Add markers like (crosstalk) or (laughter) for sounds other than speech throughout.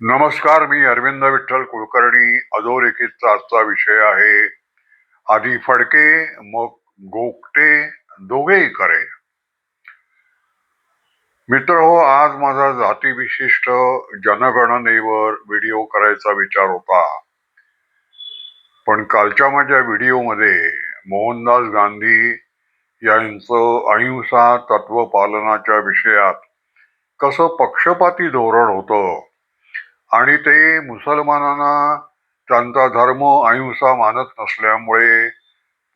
नमस्कार मी अरविंद विठ्ठल कुलकर्णी. अधोरेखितचा आजचा विषय आहे आधी फडके मग गोगटे दोघेही करे मित्र हो आज माझा जातीविशिष्ट जनगणनेवर व्हिडिओ करायचा विचार होता. पण कालच्या माझ्या व्हिडिओमध्ये मोहनदास गांधी यांचं अहिंसा तत्व पालनाच्या विषयात कसं पक्षपाती धोरण होतं आणि ते मुसलमानांना त्यांचा धर्म अहिंसा मानत नसल्यामुळे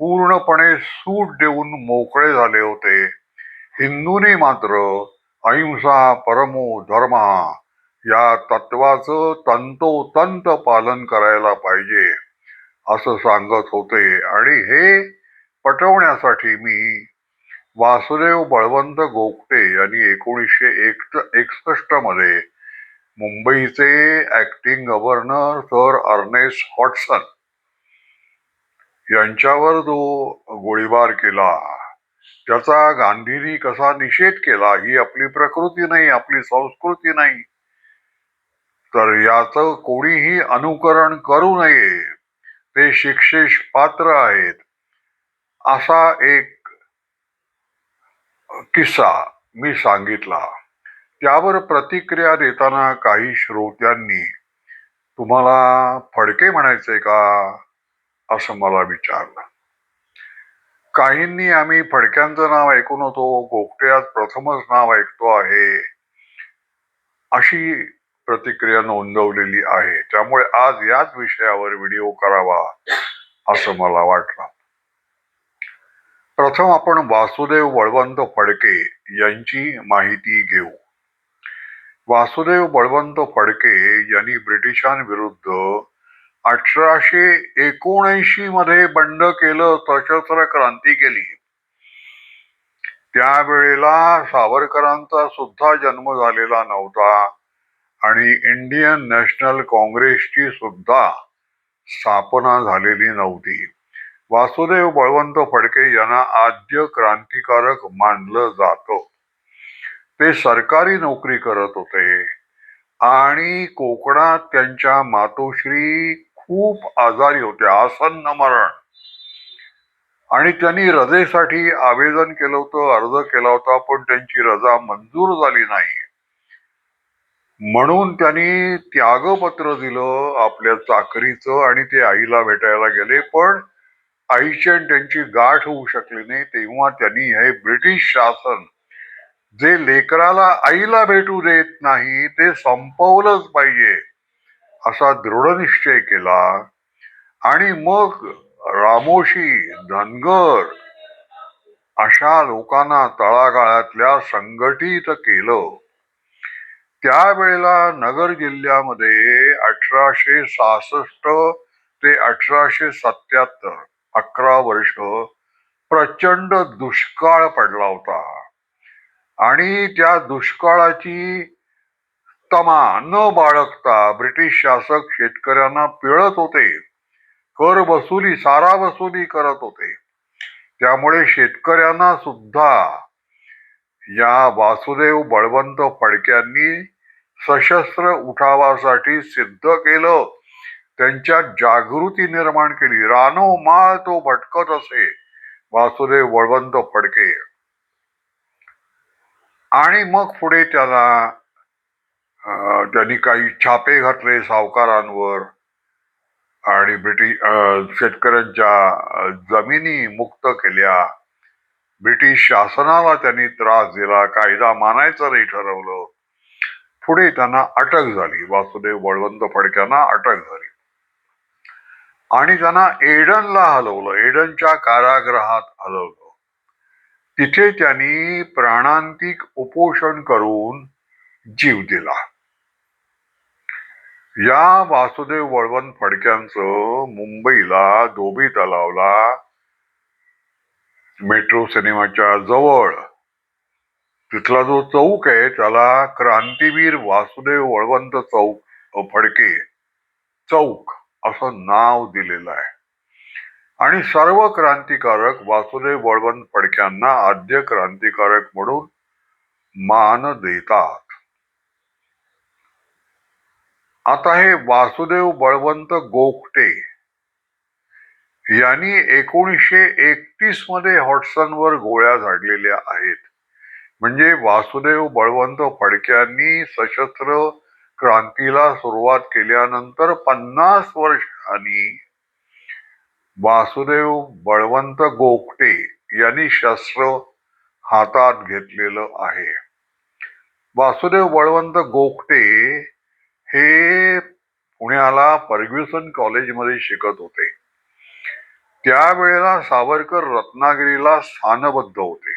पूर्णपणे सूट देऊन मोकळे झाले होते. हिंदूंनी मात्र अहिंसा परमो धर्म या तत्वाचं तंतोतंत पालन करायला पाहिजे असं सांगत होते. आणि हे पटवण्यासाठी मी वासुदेव बळवंत गोगटे यांनी एकोणीसशे एक एकसष्टमध्ये मुंबईचे acting governor sir Ernest Hotson यांच्यावर जो गोळीबार केला त्याचा गांधीनी कसा निषेध केला ही आपली प्रकृती नाही आपली संस्कृती नाही तर याचं कोणीही अनुकरण करू नये. ते शिक्षेस पात्र आहेत. असा एक किस्सा मी सांगितला. त्यावर प्रतिक्रिया देताना काही श्रोत्यांनी तुम्हाला फडके म्हणायचे का असं मला विचारलं. काहींनी आम्ही फडक्यांचं नाव ऐकून होतो गोपट्यात प्रथमच नाव ऐकतो आहे अशी प्रतिक्रिया नोंदवलेली आहे. त्यामुळे आज याच विषयावर व्हिडिओ करावा असं मला वाटलं. प्रथम आपण वासुदेव वळवंत फडके यांची माहिती घेऊ. वासुदेव बळवंत फडके यांनी ब्रिटिशांविरुद्ध अठराशे एकोणऐंशी मध्ये बंड केलं सशस्त्र क्रांती केली. त्यावेळेला सावरकरांचा सुद्धा जन्म झालेला नव्हता आणि इंडियन नॅशनल काँग्रेसची सुद्धा स्थापना झालेली नव्हती. वासुदेव बळवंत फडके यांना आद्य क्रांतिकारक मानलं जातं. ते सरकारी नोकरी करत होते. आणि कोकणात त्यांच्या मातोश्री खूप आजारी होत्या आसन्न मरण. आणि त्यांनी रजेसाठी आवेदन केलं होतं अर्ज केला होता पण त्यांची रजा मंजूर झाली नाही. म्हणून त्यांनी त्यागपत्र दिलं आपल्या चाकरीचं आणि ते आईला भेटायला गेले पण आईची आणि त्यांची गाठ होऊ शकली नाही तेव्हा त्यांनी हे ब्रिटिश शासन जे लेकराला आईला भेटू देत नाही ते संपवलंच पाहिजे असा दृढनिश्चय केला. आणि मग रामोशी धनगर अशा लोकांना तळागाळातल्या संघटित केलं. त्यावेळेला नगर जिल्ह्यामध्ये अठराशे सहासष्ट ते अठराशे सत्याहत्तर अकरा वर्ष प्रचंड दुष्काळ पडला होता. आणि त्या दुष्काळाची तमा न बाळगता ब्रिटिश शासक शेतकऱ्यांना पिळत होते. कर वसुली सारा वसुली करत होते. त्यामुळे शेतकऱ्यांना सुद्धा या वासुदेव बळवंत फडक्यांनी सशस्त्र उठावासाठी सिद्ध केलं. त्यांच्यात जागृती निर्माण केली. रानो माळ तो भटकत असे वासुदेव बळवंत फडके. आणि मग पुढे त्याला अं, त्यांनी काही छापे घातले सावकारांवर आणि ब्रिटिश अं, शेतकऱ्यांच्या जमिनी मुक्त केल्या. ब्रिटिश शासनाला त्यांनी त्रास दिला कायदा मानायचं नाही ठरवलं. पुढे त्यांना अटक झाली. वासुदेव बळवंत फडक्यांना अटक झाली. आणि त्यांना एडनला हलवलं. एडनच्या कारागृहात हलवलं. तिथे त्यांनी प्राणांतिक उपोषण करून जीव दिला. या वासुदेव वळवण फडक्यांचं मुंबईला धोबी तलावला मेट्रो सिनेमाच्या जवळ. तिथला जो चौक आहे त्याला क्रांतीवीर वासुदेव वळवंत चौक फडके चौक असं नाव दिलेलं आहे. आणि सर्व क्रांतिकारक वासुदेव बळवंत फडक्यांना आद्य क्रांतिकारक म्हणून मान देतात. आता हे वासुदेव बळवंत गोखटे यांनी एकोणीसशे एकतीसमध्ये हॉटसनवर गोळ्या झाडलेल्या आहेत. म्हणजे वासुदेव बळवंत फडक्यांनी सशस्त्र क्रांतीला सुरुवात केल्यानंतर पन्नास वर्षांनी वासुदेव बळवंत गोगटे यांनी शस्त्र हातात घेतलेलं आहे. वासुदेव बळवंत गोगटे हे पुण्याला फर्ग्युसन कॉलेजमध्ये शिकत होते. त्यावेळेला सावरकर रत्नागिरीला स्थानबद्ध होते.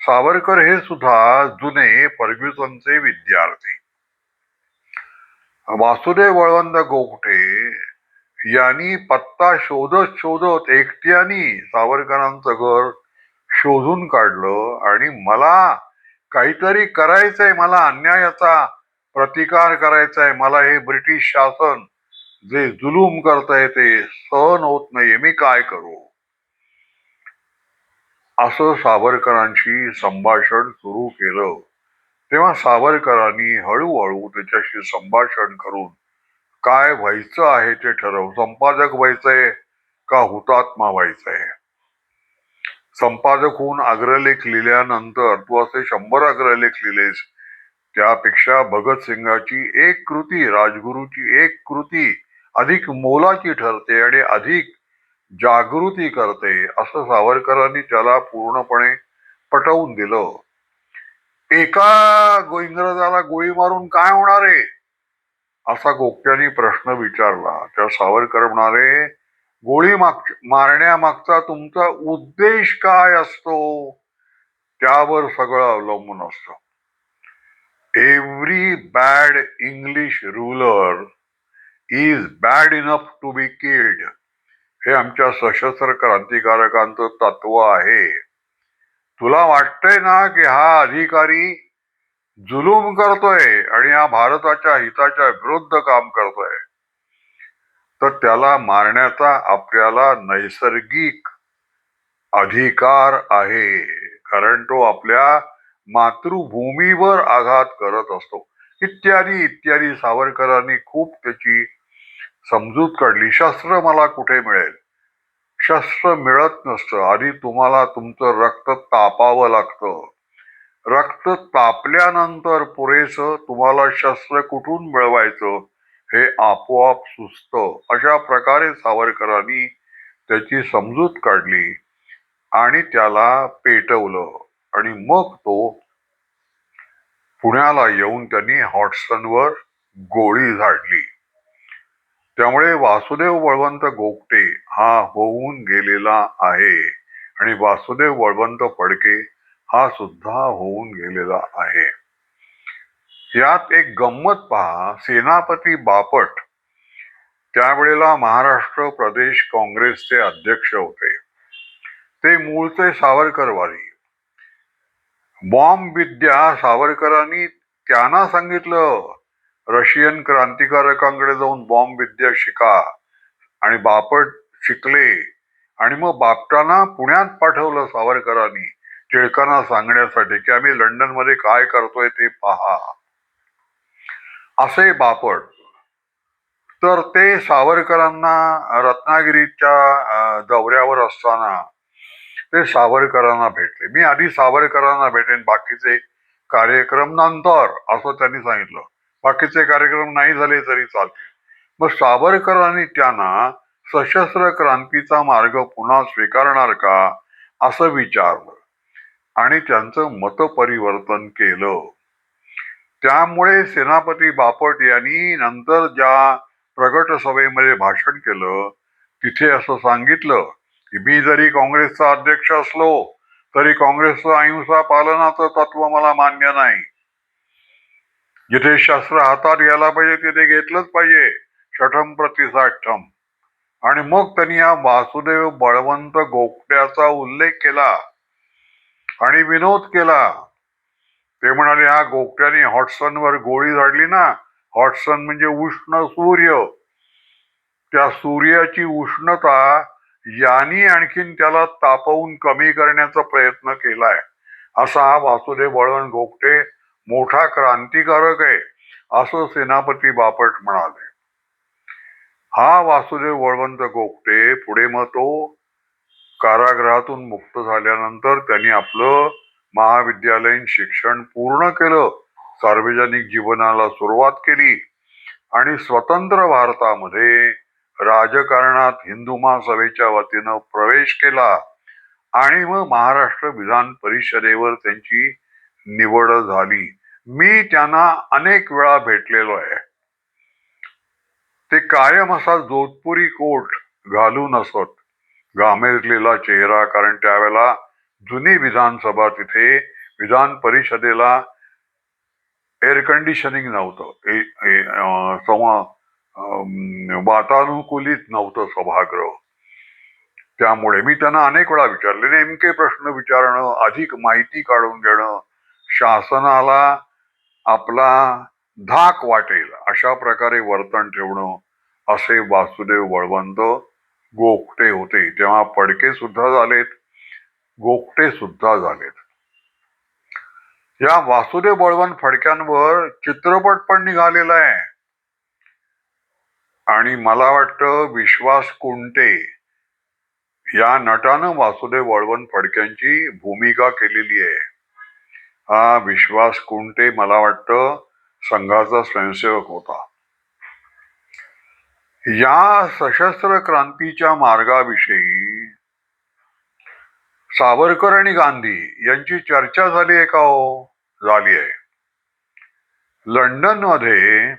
सावरकर हे सुद्धा जुने फर्ग्युसनचे विद्यार्थी. वासुदेव बळवंत गोगटे यांनी पत्ता शोधत शोधत एकट्यानी सावरकरांचं घर शोधून काढलं आणि मला काहीतरी करायचंय मला अन्यायाचा प्रतिकार करायचा आहे मला हे ब्रिटिश शासन जे जुलूम करताय ते सहन होत नाहीये मी काय करू? असं सावरकरांशी संभाषण सुरू केलं. तेव्हा सावरकरांनी हळूहळू त्याच्याशी संभाषण करून काय व्हायचं आहे ते ठरव. संपादक व्हायचंय का हुतात्मा व्हायचंय? संपादक होऊन अग्रलेख लिहिल्यानंतर तू असे शंभर अग्रलेख लिहिलेस त्यापेक्षा भगतसिंगाची एक कृती राजगुरूची एक कृती अधिक मोलाची ठरते आणि अधिक जागृती करते असं सावरकरांनी त्याला पूर्णपणे पटवून दिलं. एका इंग्रजाला गोळी मारून काय होणार आहे? असा गोपट्याने प्रश्न विचारला. त्या सावरकर म्हणाले गोळी माग मारण्यामागचा तुमचा उद्देश काय असतो? त्यावर सगळं अवलंबून असतं. Every bad English ruler is bad enough to be killed हे आमच्या सशस्त्र क्रांतिकारकांचं तत्व आहे. तुला वाटतंय ना की हा अधिकारी जुलूम करतोय आणि हा भारताच्या हिताच्या विरुद्ध काम करतोय. तर त्याला मारण्याचा आपल्याला नैसर्गिक अधिकार आहे. कारण तो आपल्या मातृभूमीवर आघात करत असतो. इत्यादी इत्यादी सावरकरांनी खूप त्याची समजूत काढली. शस्त्र मला कुठे मिळेल? शस्त्र मिळत नसतं. आधी तुम्हाला तुमचं रक्त तापावं लागतं. रक्त तापल्यानंतर पुरेसं तुम्हाला शस्त्र कुठून मिळवायचं हे आपोआप सुचतं. अशा प्रकारे सावरकरांनी त्याची समजूत काढली आणि त्याला पेटवलं. आणि मग तो पुण्याला येऊन त्यांनी हॉटसनवर गोळी झाडली. त्यामुळे वासुदेव बळवंत गोगटे हा होऊन गेलेला आहे. आणि वासुदेव बळवंत फडके हा सुद्धा होऊन गेलेला आहे. यात एक गंमत पहा सेनापती बापट त्यावेळेला महाराष्ट्र प्रदेश काँग्रेसचे अध्यक्ष होते. ते मूळचे सावरकरवादी. बॉम्ब विद्या सावरकरांनी त्यांना सांगितलं रशियन क्रांतिकारकांकडे जाऊन बॉम्ब विद्या शिका आणि बापट शिकले. आणि मग बापटांना पुण्यात पाठवलं सावरकरांनी. टिळकांना सांगण्यासाठी की आम्ही लंडनमध्ये काय करतोय ते पहा. असे बापट. तर ते सावरकरांना रत्नागिरीच्या दौऱ्यावर असताना ते सावरकरांना भेटले. मी आधी सावरकरांना भेटेन बाकीचे कार्यक्रम नंतर असं त्यांनी सांगितलं. बाकीचे कार्यक्रम नाही झाले तरी चालतील. मग सावरकरांनी त्यांना सशस्त्र क्रांतीचा मार्ग पुन्हा स्वीकारणार का असं विचारलं. आणि त्यांचं मतपरिवर्तन केलं. त्यामुळे सेनापती बापट यांनी नंतर ज्या प्रगट सभेमध्ये भाषण केलं तिथे असं सांगितलं की मी जरी काँग्रेसचा अध्यक्ष असलो तरी काँग्रेसचं अहिंसा पालनाचं तत्व मला मान्य नाही. जिथे शस्त्र हातात घ्यायला पाहिजे तिथे घेतलंच पाहिजे. शठम प्रतिसाठम आणि मग त्यांनी या वासुदेव बळवंत गोपट्याचा उल्लेख केला. आणि विनोद केला. ते म्हणाले हा गोपट्याने हॉटसनवर गोळी झाडली ना हॉटसन म्हणजे उष्ण सूर्य. त्या सूर्याची उष्णता यांनी आणखीन त्याला तापवून कमी करण्याचा प्रयत्न केलाय. असा हा वासुदेव वळवण गोपटे मोठा क्रांतिकारक आहे असं सेनापती बापट म्हणाले. हा वासुदेव वळवंत गोपटे पुढे मग तो कारागृहातून मुक्त झाल्यानंतर त्यांनी आपलं महाविद्यालयीन शिक्षण पूर्ण केलं. सार्वजनिक जीवनाला सुरुवात केली. आणि स्वतंत्र भारतामध्ये राजकारणात हिंदू महासभेच्या वतीनं प्रवेश केला. आणि मग महाराष्ट्र विधान परिषदेवर त्यांची निवड झाली. मी त्यांना अनेक वेळा भेटलेलो आहे. ते कायम असा जोधपुरी कोट घालून असत. घामेजलेला चेहरा कारण त्यावेळेला जुनी विधानसभा तिथे विधान परिषदेला एअर कंडिशनिंग नव्हतं. ए- वातानुकूलित नव्हतं सभागृह. त्यामुळे मी त्यांना अनेक वेळा विचारले नेमके प्रश्न विचारणं अधिक माहिती काढून घेणं शासनाला आपला धाक वाटेल अशा प्रकारे वर्तन ठेवणं असे वासुदेव बळवंत गोखटे होते. तेव्हा फडके सुद्धा झालेत गोखटे सुद्धा झालेत. या वासुदेव बळवंत फडक्यांवर चित्रपट पण निघालेला आहे. आणि मला वाटतं विश्वास कुंटे या नटानं वासुदेव बळवंत फडक्यांची भूमिका केलेली आहे. हा विश्वास कुंटे मला वाटतं संघाचा स्वयंसेवक होता. या सशस्त्र क्रांतीच्या मार्गाविषयी सावरकर आणि गांधी यांची चर्चा झाली आहे का हो? झाली आहे. लंडनमध्ये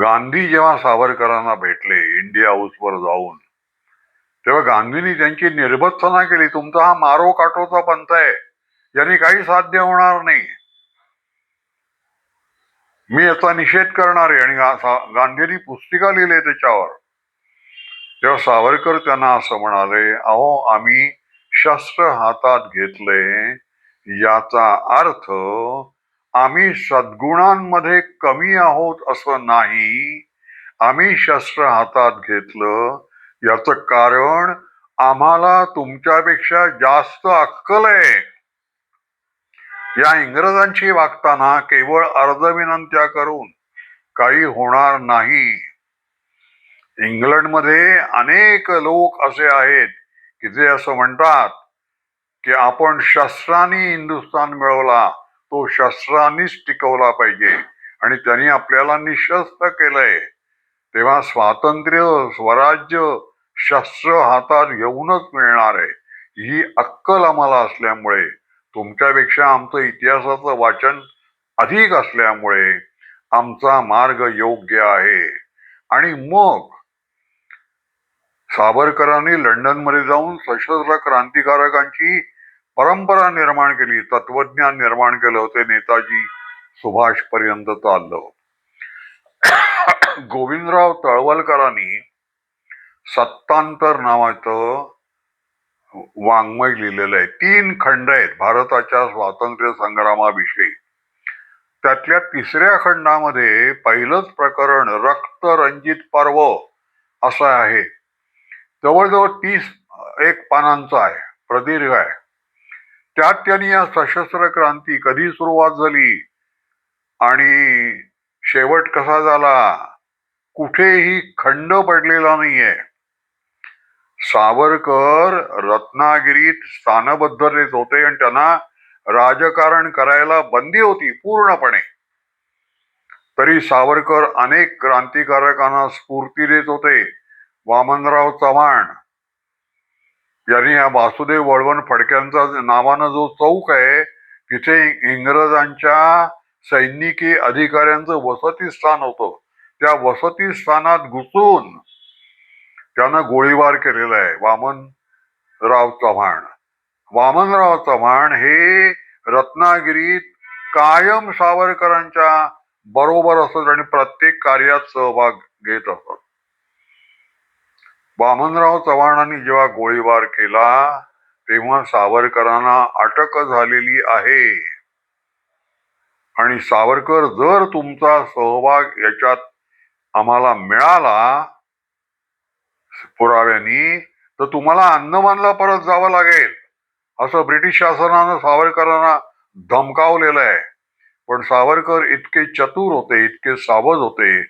गांधी जेव्हा सावरकरांना भेटले इंडिया हाऊसवर जाऊन तेव्हा गांधींनी त्यांची निर्भत्सना केली तुमचा हा मारो काटोचा पंथ आहे यांनी काही साध्य होणार नाही. मी याचा निषेध करणार आहे आणि गांधींनी पुस्तिका लिहिली त्याच्यावर. तेव्हा सावरकर त्यांना असं म्हणाले अहो आम्ही शस्त्र हातात घेतले. याचा अर्थ आम्ही सद्गुणांमध्ये कमी आहोत असं नाही. आम्ही शस्त्र हातात घेतलं. याचं कारण आम्हाला तुमच्यापेक्षा जास्त अक्कल आहे. या इंग्रजांशी वागताना केवळ अर्धविनंत्या करून काही होणार नाही. इंग्लंडमध्ये अनेक लोक असे आहेत की जे असं म्हणतात की आपण शस्त्रांनी हिंदुस्थान मिळवला तो शस्त्रांनीच टिकवला पाहिजे आणि त्यांनी आपल्याला निशस्त्र केलंय. तेव्हा स्वातंत्र्य स्वराज्य शस्त्र हातात घेऊनच मिळणार आहे. ही अक्कल आम्हाला असल्यामुळे. तुमच्यापेक्षा आमचं इतिहासाचं वाचन अधिक असल्यामुळे आमचा मार्ग योग्य आहे. आणि मग सावरकरांनी लंडनमध्ये जाऊन सशस्त्र क्रांतिकारकांची परंपरा निर्माण केली तत्वज्ञान निर्माण केलं होते नेताजी सुभाष पर्यंत चाललं (coughs) गोविंदराव तळवलकरांनी सत्तांतर नावाचं वाङ्मय लिहिलेलं आहे. तीन खंड आहेत भारताच्या स्वातंत्र्य संग्रामाविषयी. त्यातल्या तिसऱ्या खंडामध्ये पहिलंच प्रकरण रक्तरंजित पर्व असं आहे. जवळजवळ तीस एक पानांचा आहे प्रदीर्घ आहे. त्यात त्यांनी या सशस्त्र क्रांती कधी सुरुवात झाली आणि शेवट कसा झाला? कुठेही खंड पडलेला नाहीये. सावरकर रत्नागिरीत स्थानबद्धतेत होते आणि त्यांना राजकारण करायला बंदी होती पूर्णपणे. तरी सावरकर अनेक क्रांतिकारकांना स्फूर्ती देत होते. वामनराव चव्हाण यांनी या वासुदेव वळवण फडक्यांचा नावानं जो चौक आहे तिथे इंग्रजांच्या सैनिकी अधिकाऱ्यांचं वसती स्थान होतं. त्या वसती स्थानात घुसून त्यानं गोळीबार केलेला आहे वामनराव चव्हाण. वामनराव चव्हाण हे रत्नागिरीत कायम सावरकरांच्या बरोबर असत आणि प्रत्येक कार्यात सहभाग घेत असत. वामनराव चव्हाणांनी जेव्हा गोळीबार केला तेव्हा सावरकरांना अटक झालेली आहे. आणि सावरकर जर तुमचा सहभाग याच्यात आम्हाला मिळाला पुराव्यांनी तर तुम्हाला अंदमानला परत जावं लागेल. असं ब्रिटिश शासनानं सावरकरांना धमकावलेलं आहे. पण सावरकर इतके चतुर होते इतके सावध होते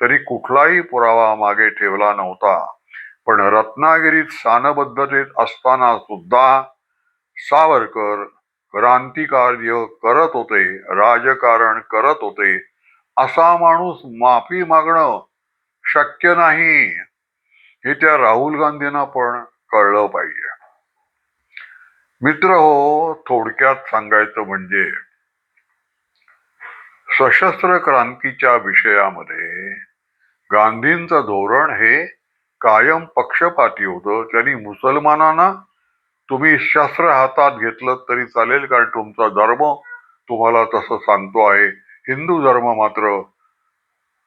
तरी कुठलाही पुरावा मागे ठेवला नव्हता. पण रत्नागिरीत सानबद्धतेत असताना सुद्धा सावरकर क्रांतिकार्य करत होते राजकारण करत होते. असा माणूस माफी मागणं शक्य नाही. हे त्या राहुल गांधींना पण कळलं पाहिजे. मित्र हो थोडक्यात सांगायचं म्हणजे सशस्त्र क्रांतीच्या विषयामध्ये गांधींचं धोरण हे कायम पक्षपाती होतं. त्यांनी मुसलमानांना तुम्ही शस्त्र हातात घेतलं तरी चालेल कारण तुमचा धर्म तुम्हाला तसं सांगतो आहे. हिंदू धर्म मात्र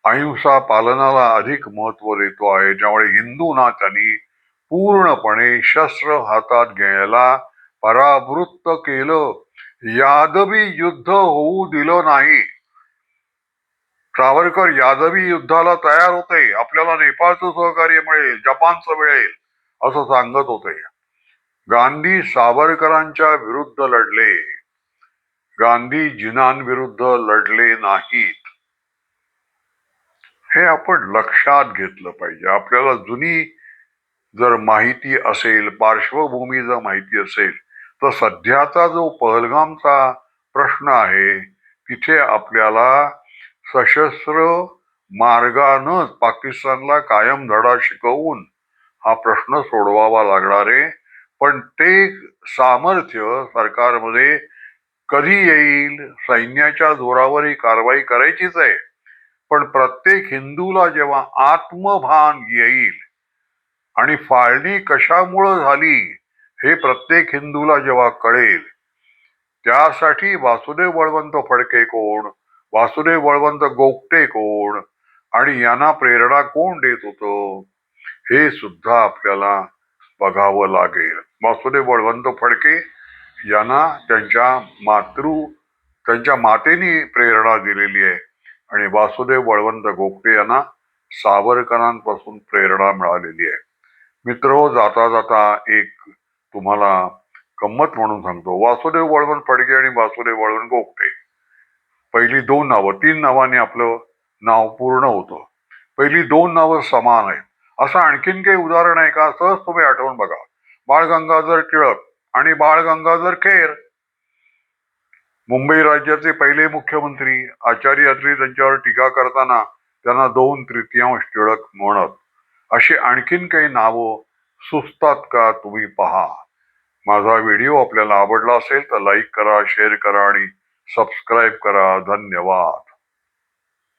अहिंसा पालनाला अधिक महत्त्व देतो आहे ज्यामुळे हिंदूंना त्यांनी पूर्णपणे शस्त्र हातात घ्यायला परावृत्त केलं. यादवी युद्ध होऊ दिलं नाही. सावरकर यादवी युद्धाला तयार होते. आपल्याला नेपाळचं सहकार्य मिळेल जपानचं मिळेल असं सांगत होते. गांधी सावरकरांच्या विरुद्ध लढले. गांधी जिनांविरुद्ध लढले नाहीत. हे आपण लक्षात घेतलं पाहिजे. आपल्याला जुनी जर माहिती असेल पार्श्वभूमी जर माहिती असेल तर सध्याचा जो पहलगामचा प्रश्न आहे तिथे आपल्याला सशस्त्र मार्गानं पाकिस्तानला कायम धडा शिकवून हा प्रश्न सोडवावा लागणार आहे. पण ते सामर्थ्य सरकारमध्ये कधी येईल सैन्याच्या जोरावर ही कारवाई करायचीच आहे. पण प्रत्येक हिंदूला जेव्हा आत्मभान येईल आणि फाळणी कशामुळं झाली हे प्रत्येक हिंदूला जेव्हा कळेल त्यासाठी वासुदेव बळवंत फडके कोण? वासुदेव बळवंत गोगटे कोण? आणि यांना प्रेरणा कोण देत होतं? हे सुद्धा आपल्याला बघावं लागेल. वासुदेव बळवंत फडके यांना त्यांच्या मातृ त्यांच्या मातेने प्रेरणा दिलेली आहे. आणि वासुदेव बळवंत गोखटे यांना सावरकरांपासून प्रेरणा मिळालेली आहे. मित्र हो, जाता जाता एक तुम्हाला गंमत म्हणून सांगतो. वासुदेव वळवण फडके आणि वासुदेव वळवण गोपटे पहिली दोन नावं तीन नावाने आपलं नाव पूर्ण होतं. पहिली दोन नावं समान आहेत. असं आणखीन काही उदाहरण आहे का? सहज तुम्ही आठवून बघा. बाळ गंगाधर टिळक आणि बाळ गंगाधर खेर मुंबई राज्याचे पहिले मुख्यमंत्री आचार्य अत्रे त्यांच्यावर टीका करताना त्यांना दोन तृतीयांश टिळक म्हणत अशी आणखीन काही नावं सुचतात का तुम्ही पहा. माझा व्हिडिओ आपल्याला आवडला असेल तर लाईक करा शेअर करा आणि सबस्क्राईब करा. धन्यवाद.